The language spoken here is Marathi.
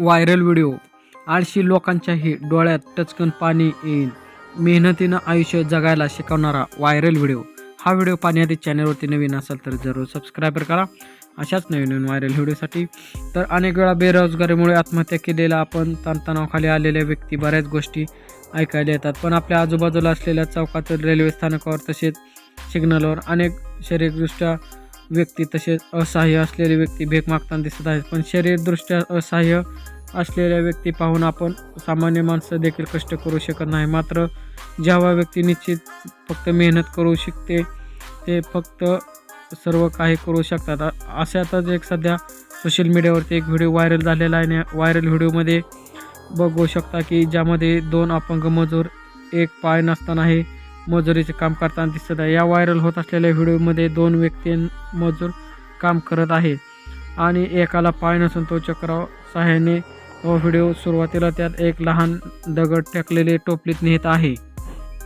Viral video. आळशी लोकांच्याही डोळ्यात टचकन पाणी येईल मेहनतीनं आयुष्य जगायला शिकवणारा व्हायरल व्हिडिओ. हा व्हिडिओ पाहण्याआधी चॅनलवरती नवीन असाल तर जरूर सबस्क्राईबर करा. अशाच नवीन नवीन व्हायरल व्हिडिओसाठी. तर अनेक वेळा बेरोजगारीमुळे आत्महत्या केलेल्या आपण ताणतणावाखाली आलेल्या व्यक्ती बऱ्याच गोष्टी ऐकायला येतात. पण आपल्या आजूबाजूला असलेल्या चौकातील रेल्वे स्थानकावर तसेच सिग्नलवर अनेक शारीरिकदृष्ट्या व्यक्ती तसेच असहाय्य असलेली व्यक्ती भीक मागताना दिसत आहेत. पण शरीरदृष्ट्या असहाय्य असलेल्या व्यक्ती पाहून आपण सामान्य माणसं देखील कष्ट करू शकत नाही. मात्र जेव्हा व्यक्ती निश्चित फक्त मेहनत करू शकते ते फक्त सर्व काही करू शकतात. अशातच एक सध्या सोशल मीडियावरती एक व्हिडिओ व्हायरल झालेला आहे आणि व्हायरल व्हिडिओमध्ये बघू शकता की ज्यामध्ये दोन अपंग मजूर एक पाय नसतानाही मजुरीचे काम करताना दिसत आहे. या व्हायरल होत असलेल्या व्हिडिओमध्ये दोन व्यक्ती मजूर काम करत आहे आणि एकाला पाय नसून तो चक्राव सहाय्याने व्हिडिओ सुरुवातीला त्यात एक लहान दगड टाकलेले टोपलीत नेत आहे.